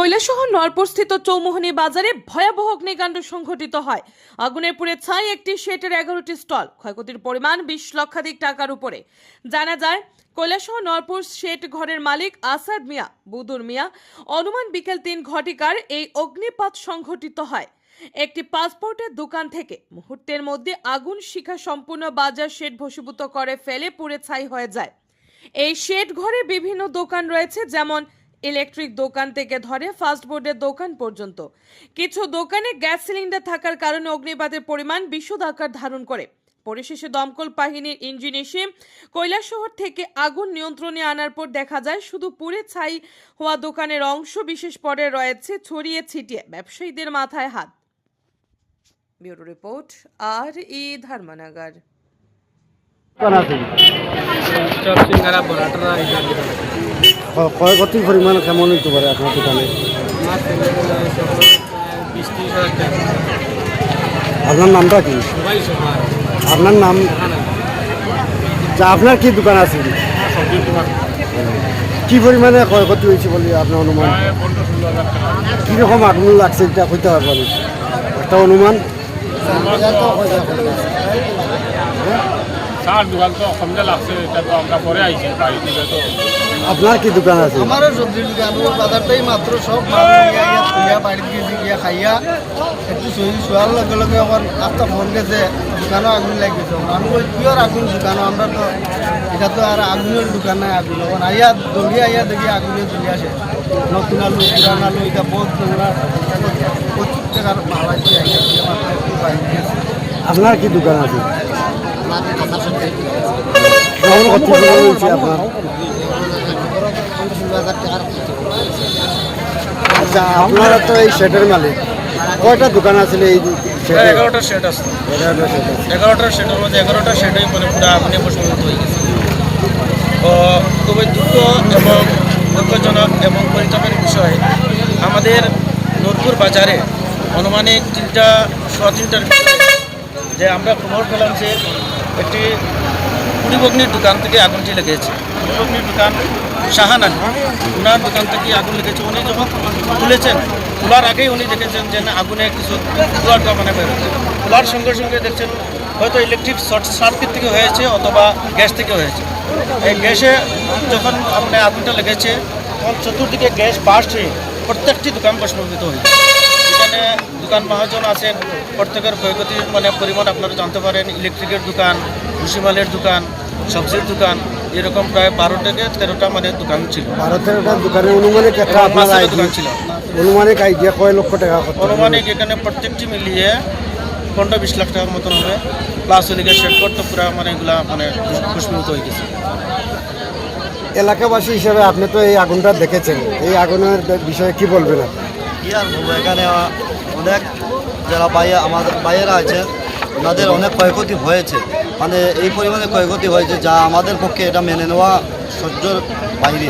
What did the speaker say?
কৈলাসহর নরপুরস্থিত চৌমোহনী বাজারে ভয়াবহ অগ্নিকাণ্ড সংঘটিত হয়। আগুনের পুড়ে ছাই একটি শেটের এগারোটি স্টল। ক্ষয়ক্ষতির পরিমাণ বিশ লক্ষাধিক টাকার উপরে। জানা যায়, কৈলাসহর নরপুর শেট ঘরের মালিক আসাদ মিয়া, বুদুর মিয়া, অনুমান বিকেল তিন ঘটিকার এই অগ্নিপাত সংঘটিত হয়। একটি পাসপোর্টের দোকান থেকে মুহূর্তের মধ্যে আগুন শিখা সম্পূর্ণ বাজার শেড ভসীভূত করে ফেলে পুড়ে ছাই হয়ে যায়। এই শেড ঘরে বিভিন্ন দোকান রয়েছে, যেমন ইলেকট্রিক দোকান থেকে ধরে ফাস্টফুডের দোকান পর্যন্ত। কিছু দোকানে গ্যাস সিলিন্ডার থাকার কারণে অগ্নিবাদের পরিমাণ বিশদ আকার ধারণ করে। পরিশেষে দমকল বাহিনীর ইঞ্জিন এসে কৈলাসহর থেকে আগুন নিয়ন্ত্রণে আনার পর দেখা যায় শুধু পুড়ে ছাই হওয়া দোকানের অংশ বিশেষ পরে রয়েছে ছড়িয়ে ছিটিয়ে ব্যবসায়ীদের মাথায় হাত। ব্যুরো রিপোর্ট, আর ই ধর্মনগর। ক্ষয়ক্ষতির পরিমাণ কেমন হইতে পারে আপনার দোকানে? আপনার নামটা কি? আপনার নাম? যা আপনার কি দোকান আছে? কি পরিমাণে ক্ষয়ক্ষতি হয়েছে বলে আপনার অনুমান? কীরকম আগুন লাগছে এটা হইতে পারবেন একটা অনুমান? চার দোকান তো অসমটা লাগছে এটা তো আমরা পরে আইছি বাড়ি তো। আপনার কি দোকান আছে? আমারও সবজির দোকান বাজারটাই মাত্র সব আইয়া বাড়িতে গেছি গিয়া খাইয়া একটু শরীর শোয়ার লগে লগে আমার একটা ফোন গেছে দোকানও আগুন লাগিয়েছে আমি ওই পিওর আগুন দোকানও আমরা তো এটা তো আর আগুনের দোকান নাই আগুন। এখন আইয়া দৌড়িয়ে আইয়া দেখি আগুনে চলে আসে নতুন আলু পুরান আলু এটা বহুত নোংরা প্রচুর টাকার আইয়া দিয়ে মাত্র একটু বাইরে গেছে। আপনার কি দোকান আছে? কথা শুনতে। আচ্ছা আপনারা তো এই শেডের মালিক। কয়টা দোকান আছে এই এগারোটা সেট আছে। এগারোটা শেড আছে। এগারোটা সেটের মধ্যে এগারোটা সেটই মানে পুরো আগুনে প্রসঙ্গিত হয়ে গেছে খুবই দুঃখ এবং দুঃখজনক এবং পরিতাপের বিষয়। আমাদের নূরপুর বাজারে অনুমানিক তিনটা সোয়া তিনটার যে আমরা খবর পেলাম যে একটি কুড়িবগ্নির দোকান থেকে আগুনটি লেগেছে। কুড়িবগ্নির দোকান? শাহান আলী ওনার দোকান থেকে আগুন লেগেছে। উনি যখন তুলেছেন তোলার আগেই উনি দেখেছেন যে আগুনে কিছু ধোঁয়ার মানে বেরোচ্ছে। তোলার সঙ্গে সঙ্গে দেখছেন হয়তো ইলেকট্রিক শর্ট সার্কিট থেকে হয়েছে অথবা গ্যাস থেকে হয়েছে। এই গ্যাসে যখন আপনার আগুনটা লেগেছে তখন চতুর্দিকে গ্যাস বাস্ট হয়ে প্রত্যেকটি দোকান প্রশ্নবিত হয়েছে। এখানে দোকান মহাজন আছেন প্রত্যেকের ক্ষয়ক্ষতির মানে পরিমাণ আপনারা জানতে পারেন ইলেকট্রিকের দোকান ভুসিমালের দোকান সবজির দোকান এরকম প্রায় বারো থেকে তেরোটা মানে দোকান ছিল। বারো তেরোটা দোকানে অনুমানিক একটা দোকান ছিল। অনুমানিক আইডিয়া কয় লক্ষ টাকা অনুমানিক এখানে প্রত্যেকটি মিলিয়ে পনেরো বিশ লাখ টাকার মতন হবে। প্লাস ওদিকে শেড করতে পুরো মানে এগুলা মানে পুষ্পিত হয়ে গেছে। এলাকাবাসী হিসেবে আপনি তো এই আগুনটা দেখেছেন। এই আগুনের বিষয়ে কি বলবেন আপনি? কি আর বলব? এখানে অনেক যারা বাইয়া আমাদের বাইয়েরা আছে, ওনাদের অনেক ক্ষয়ক্ষতি হয়েছে। মানে এই পরিমাণে ক্ষয়ক্ষতি হয়েছে যা আমাদের পক্ষে এটা মেনে নেওয়া সহ্যর বাইরে।